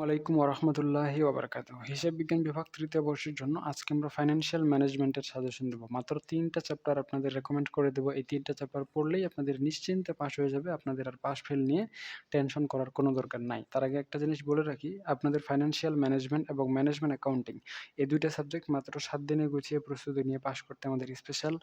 ওয়ালাইকুম ওরহমতুল্লাহি ওবরাকাত হিসাব বিজ্ঞান বিভাগ তৃতীয় বর্ষের জন্য আজকে আমরা ফাইন্যান্সিয়াল ম্যানেজমেন্টের সাজেশন দেবো। মাত্র তিনটা চ্যাপ্টার আপনাদের রেকমেন্ড করে দেবো। এই তিনটা চ্যাপ্টার পড়লেই আপনাদের নিশ্চিন্তে পাশ হয়ে যাবে। আপনাদের আর পাস ফেল নিয়ে টেনশন করার কোনো দরকার নাই। তার আগে একটা জিনিস বলে রাখি, আপনাদের ফাইন্যান্সিয়াল ম্যানেজমেন্ট এবং ম্যানেজমেন্ট অ্যাকাউন্টিং এই দুইটা সাবজেক্ট মাত্র সাত দিনে গুছিয়ে প্রস্তুতি নিয়ে পাশ করতে আমাদের স্পেশাল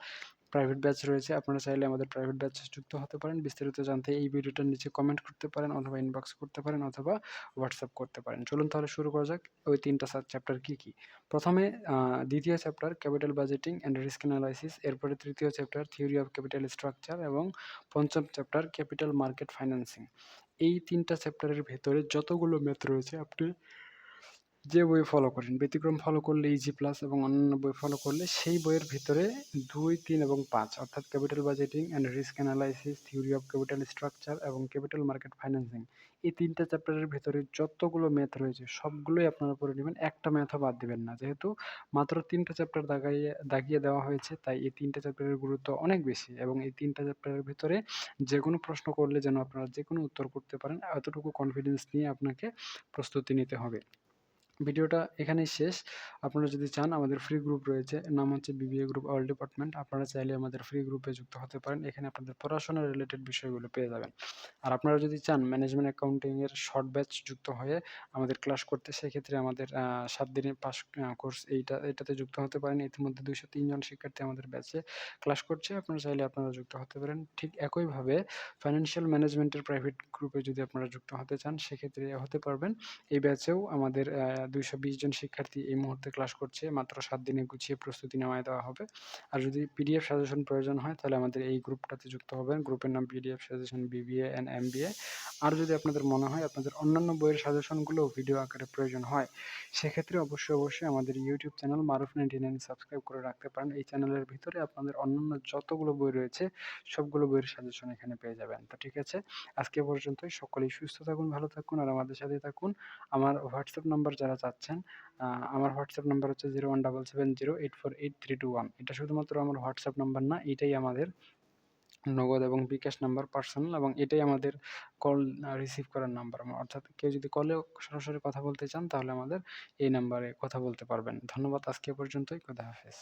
প্রাইভেট ব্যাচ রয়েছে, আপনারা চাইলে আমাদের প্রাইভেট ব্যাচে যুক্ত হতে পারেন। বিস্তারিত জানতে এই ভিডিওটার নিচে কমেন্ট করতে পারেন অথবা ইনবক্স করতে পারেন অথবা হোয়াটসঅ্যাপ করতে পারেন। চলুন তাহলে শুরু করা যাক, ওই তিনটা চ্যাপ্টার কী কী? প্রথমে দ্বিতীয় chapter capital budgeting and risk analysis এরপরে তৃতীয় chapter theory of capital structure এবং পঞ্চম চ্যাপ্টার ক্যাপিটাল মার্কেট ফাইন্যান্সিং এই তিনটা চ্যাপ্টারের ভেতরে যতগুলো ম্যাথ রয়েছে, আপনি যে বই ফলো করেন, ব্যতিক্রম ফলো করলে ইজি প্লাস এবং অন্যান্য বই ফলো করলে সেই বইয়ের ভিতরে দুই, তিন এবং পাঁচ, অর্থাৎ capital budgeting and risk analysis theory of capital structure এবং ক্যাপিটাল মার্কেট ফাইন্যান্সিং এই তিনটা চ্যাপ্টারের ভিতরে যতগুলো ম্যাথ রয়েছে, সবগুলোই আপনারা পড়ে নেবেন। একটা ম্যাথও বাদ দেবেন না, যেহেতু মাত্র তিনটা চ্যাপ্টার দাগাইয়ে, দাগিয়ে দেওয়া হয়েছে, তাই এই তিনটা চ্যাপ্টারের গুরুত্ব অনেক বেশি এবং এই তিনটা চ্যাপ্টারের ভিতরে যে কোনো প্রশ্ন করলে যেন আপনারা যে কোনো উত্তর করতে পারেন, এতটুকু কনফিডেন্স নিয়ে আপনাকে প্রস্তুতি নিতে হবে। ভিডিওটা এখানেই শেষ। আপনারা যদি চান, আমাদের ফ্রি গ্রুপ রয়েছে। নাম হচ্ছে বিবিএ গ্রুপ অল ডিপার্টমেন্ট আপনারা চাইলে আমাদের ফ্রি গ্রুপে যুক্ত হতে পারেন। এখানে আপনাদের পড়াশোনা রিলেটেড বিষয়গুলো পেয়ে যাবেন। আর আপনারা যদি চান ম্যানেজমেন্ট অ্যাকাউন্টিংয়ের শর্ট ব্যাচ যুক্ত হয়ে আমাদের ক্লাস করতে, সেক্ষেত্রে আমাদের সাত দিনের পাস কোর্স এইটা, এটাতে যুক্ত হতে পারেন। ইতিমধ্যে দুইশো তিনজন শিক্ষার্থী আমাদের ব্যাচে ক্লাস করছে। আপনারা চাইলে আপনারা যুক্ত হতে পারেন। ঠিক একইভাবে ফাইন্যান্সিয়াল ম্যানেজমেন্টের প্রাইভেট গ্রুপে যদি আপনারা যুক্ত হতে চান, সেক্ষেত্রে হতে পারবেন। এই ব্যাচেও আমাদের দুইশো বিশ জন শিক্ষার্থী এই মুহূর্তে ক্লাস করছে, মাত্র সাত দিনে গুছিয়ে প্রস্তুতি নেওয়ায় দেওয়া হবে। আর যদি পিডিএফ সাজেশন প্রয়োজন হয়, তাহলে আমাদের এই গ্রুপটাতে যুক্ত হবেন। গ্রুপের নাম PDF suggestion BBA and M আর যদি আপনাদের মনে হয় আপনাদের অন্যান্য বইয়ের সাজেশনগুলো ভিডিও আকারে প্রয়োজন হয়, সেক্ষেত্রে অবশ্যই অবশ্যই আমাদের YouTube channel Maruf ninety nine subscribe করে রাখতে পারেন। এই চ্যানেলের ভিতরে আপনাদের অন্যান্য যতগুলো বই রয়েছে, সবগুলো বইয়ের সাজেশন এখানে পেয়ে যাবেন। তো ঠিক আছে, আজকে পর্যন্তই। সকলেই সুস্থ থাকুন, ভালো থাকুন, আর আমাদের সাথে থাকুন। আমার হোয়াটসঅ্যাপ নাম্বার যারা চাচ্ছেন আমার হোয়াটসঅ্যাপ নাম্বার হচ্ছে zero one double seven zero eight four eight three two one. এটা শুধুমাত্র আমার হোয়াটসঅ্যাপ নাম্বার না, এটাই আমাদের নগদ এবং বিকাশ নাম্বার পার্সোনাল এবং এটাই আমাদের কল রিসিভ করার নাম্বার। অর্থাৎ কেউ যদি কলে সরাসরি কথা বলতে চান, তাহলে আমাদের এই নাম্বারে কথা বলতে পারবেন। ধন্যবাদ, আজকে পর্যন্তই কথা হাফেজ।